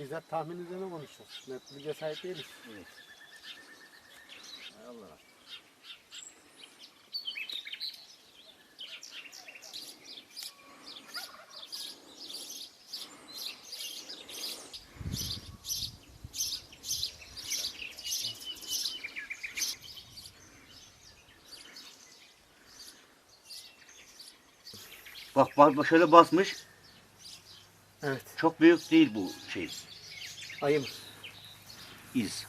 Biz hep tahmin üzerine konuşuyoruz. Net bilgiye sahip değiliz. Hay Allah. Bak, bak şöyle basmış. Evet. Çok büyük değil bu şey Ayı mı? iz.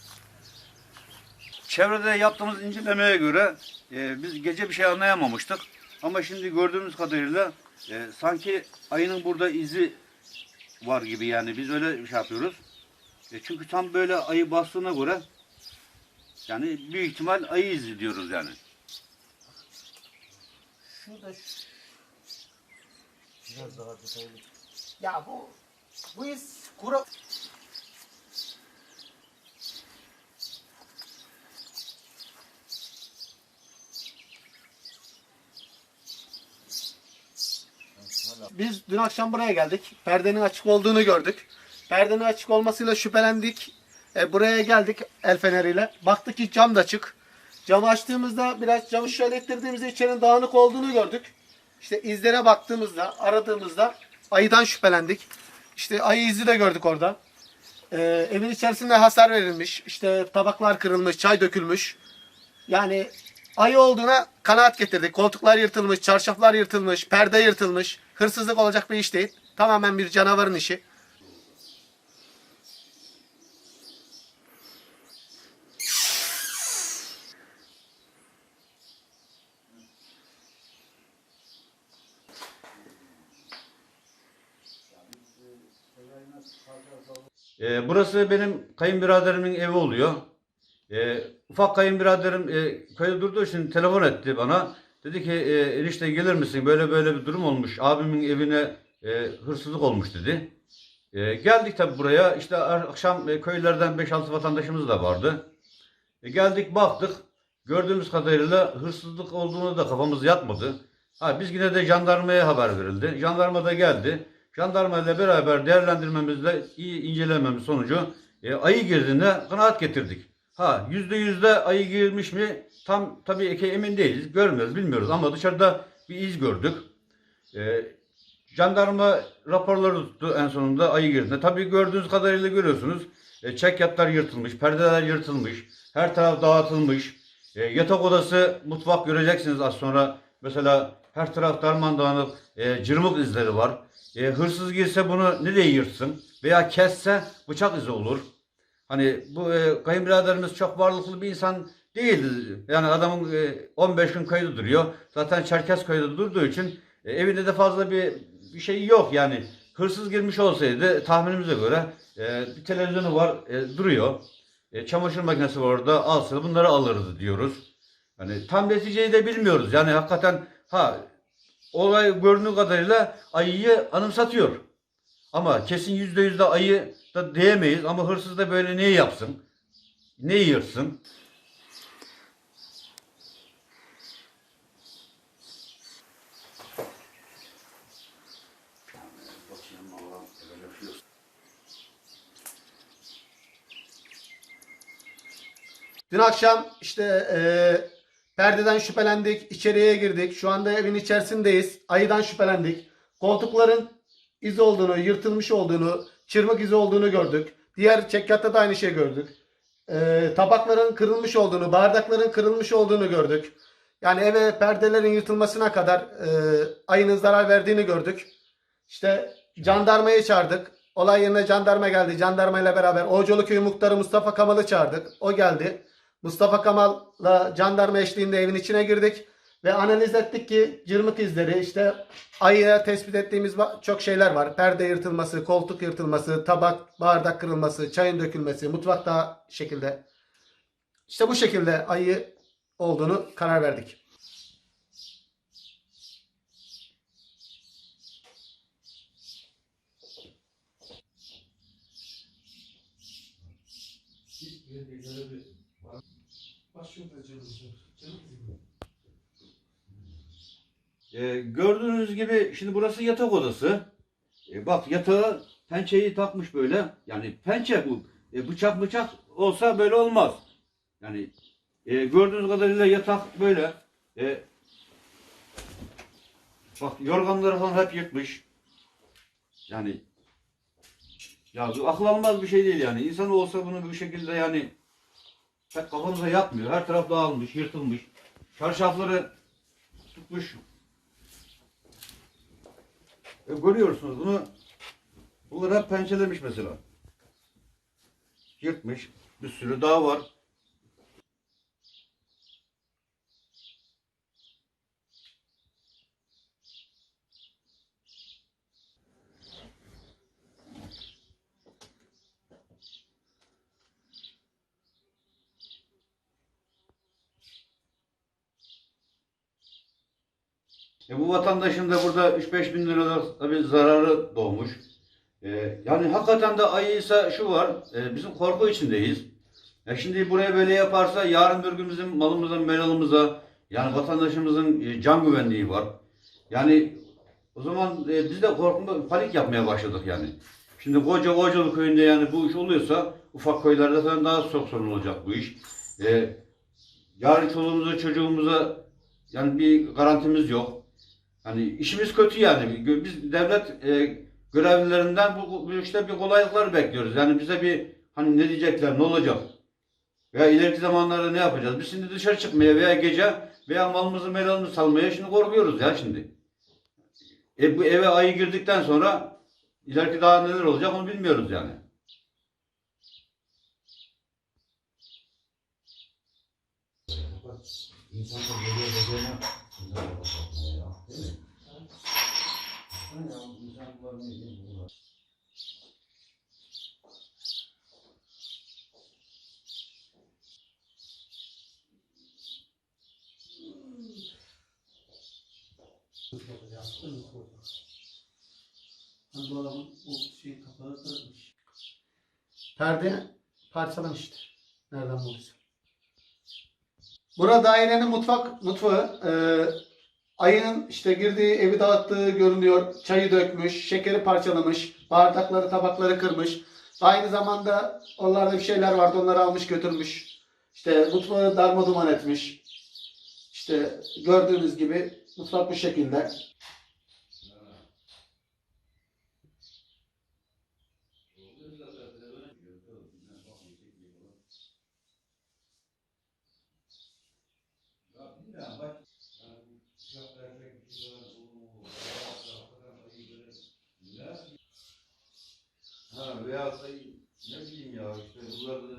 Çevrede yaptığımız incelemeye göre e, biz gece bir şey anlayamamıştık. Ama şimdi gördüğümüz kadarıyla e, sanki ayının burada izi var gibi yani biz öyle bir şey yapıyoruz. E, çünkü tam böyle ayı bastığına göre yani büyük ihtimal ayı izi diyoruz yani. Şurada şu... Biraz daha detaylı. Ya bu bu iz kura... Biz dün akşam buraya geldik. Perdenin açık olduğunu gördük. Perdenin açık olmasıyla şüphelendik. E, buraya geldik el feneriyle. Baktık ki cam da açık. Camı açtığımızda biraz camı şöyle ettirdiğimizde içerinin dağınık olduğunu gördük. İşte izlere baktığımızda, aradığımızda ayıdan şüphelendik. İşte ayı izi de gördük orada. E, evin içerisinde hasar verilmiş. İşte tabaklar kırılmış, çay dökülmüş. Yani ayı olduğuna kanaat getirdik. Koltuklar yırtılmış, çarşaflar yırtılmış, perde yırtılmış. Hırsızlık olacak bir iş değil. Tamamen bir canavarın işi. E, burası benim kayınbiraderimin evi oluyor. E, ufak kayınbiraderim e, köyde durduğu için telefon etti bana. Dedi ki e, enişte gelir misin? Böyle böyle bir durum olmuş. Abimin evine e, hırsızlık olmuş dedi. E, geldik tabi buraya. İşte akşam e, köylerden 5-6 vatandaşımız da vardı. E, geldik baktık. Gördüğümüz kadarıyla hırsızlık olduğunu da kafamız yatmadı. Ha, biz yine de jandarmaya haber verildi. Jandarma da geldi. Jandarma ile beraber değerlendirmemizle iyi incelememiz sonucu e, ayı girdiğine kanaat getirdik. Ha yüzde yüzde ayı girmiş mi tam tabii ki emin değiliz. Görmüyoruz bilmiyoruz ama dışarıda bir iz gördük. E, jandarma raporları tuttu en sonunda ayı girdiğinde. Tabii gördüğünüz kadarıyla görüyorsunuz. E, çekyatlar yırtılmış, perdeler yırtılmış, her taraf dağıtılmış. E, yatak odası, mutfak göreceksiniz az sonra. Mesela her taraf darman dağınık, e, cırmık izleri var. E, hırsız girse bunu nereye yırtsın? Veya kesse bıçak izi olur. Hani bu e, kayınbiraderimiz çok varlıklı bir insan değildi. Yani adamın e, 15 gün köyde duruyor. Zaten Çerkez köyde durduğu için e, evinde de fazla bir bir şey yok yani. Hırsız girmiş olsaydı tahminimize göre e, bir televizyonu var e, duruyor. E, çamaşır makinesi var orada alsa bunları alırdı diyoruz. Hani tam neticeyi de bilmiyoruz. Yani hakikaten ha olay göründüğü kadarıyla ayıyı anımsatıyor. Ama kesin yüzde yüzde ayı da diyemeyiz ama hırsız da böyle ne yapsın? Ne yırsın? Dün akşam işte e, perdeden şüphelendik, içeriye girdik. Şu anda evin içerisindeyiz. Ayıdan şüphelendik. Koltukların iz olduğunu, yırtılmış olduğunu, çırmık izi olduğunu gördük. Diğer çekyatta da aynı şey gördük. E, tabakların kırılmış olduğunu, bardakların kırılmış olduğunu gördük. Yani eve perdelerin yırtılmasına kadar e, ayının zarar verdiğini gördük. İşte jandarmayı çağırdık. Olay yerine jandarma geldi. Jandarma ile beraber Oğuzcu Köyü muhtarı Mustafa Kamal'ı çağırdık. O geldi. Mustafa Kamal'la jandarma eşliğinde evin içine girdik. Ve analiz ettik ki cırmık izleri işte ayıya tespit ettiğimiz çok şeyler var. Perde yırtılması, koltuk yırtılması, tabak, bardak kırılması, çayın dökülmesi, mutfakta şekilde. İşte bu şekilde ayı olduğunu karar verdik. Ee, gördüğünüz gibi şimdi burası yatak odası. Ee, bak yatağı pençeyi takmış böyle. Yani pençe bu. E, bıçak bıçak olsa böyle olmaz. Yani e, gördüğünüz kadarıyla yatak böyle. E, bak yorganları falan hep yırtmış. Yani ya bu akıl almaz bir şey değil yani. İnsan olsa bunu bu şekilde yani pek kafamıza yatmıyor. Her taraf dağılmış, yırtılmış. Çarşafları tutmuş. E, görüyorsunuz bunu. Bunlar hep pençelemiş mesela. Yırtmış. Bir sürü daha var. E bu vatandaşın da burada 3-5 bin liralık tabii zararı doğmuş. E, yani hakikaten de ayıysa şu var, e, bizim korku içindeyiz. E şimdi buraya böyle yaparsa yarın bir gün bizim malımıza, melalımıza, yani vatandaşımızın e, can güvenliği var. Yani o zaman e, biz de korkma, panik yapmaya başladık yani. Şimdi koca Kocalı köyünde yani bu iş oluyorsa ufak köylerde falan daha çok sorun olacak bu iş. E, yarın çoluğumuza çocuğumuza yani bir garantimiz yok. Hani işimiz kötü yani. Biz devlet e, görevlilerinden bu, bu işte bir kolaylıklar bekliyoruz. Yani bize bir hani ne diyecekler, ne olacak? Veya ileriki zamanlarda ne yapacağız? Biz şimdi dışarı çıkmaya veya gece veya malımızı melalımızı salmaya şimdi korkuyoruz ya şimdi. E bu eve ayı girdikten sonra ileriki daha neler olacak onu bilmiyoruz yani. İnsanlar geliyor dediğine bunlara bakmaya ya. Değil mi? Ya, insan var ne diyeyim, bu var. Dolabın o şey kapağı kırılmış. Perde parçalamıştı. Nereden bulduysa. Burada dairenin mutfak mutfağı. Ee, ayının işte girdiği evi dağıttığı görünüyor. Çayı dökmüş, şekeri parçalamış, bardakları, tabakları kırmış. Aynı zamanda onlarda bir şeyler vardı. Onları almış götürmüş. İşte mutfağı darma duman etmiş. İşte gördüğünüz gibi mutfak bu şekilde. Ha veya ne bileyim ya işte bunlar dediğin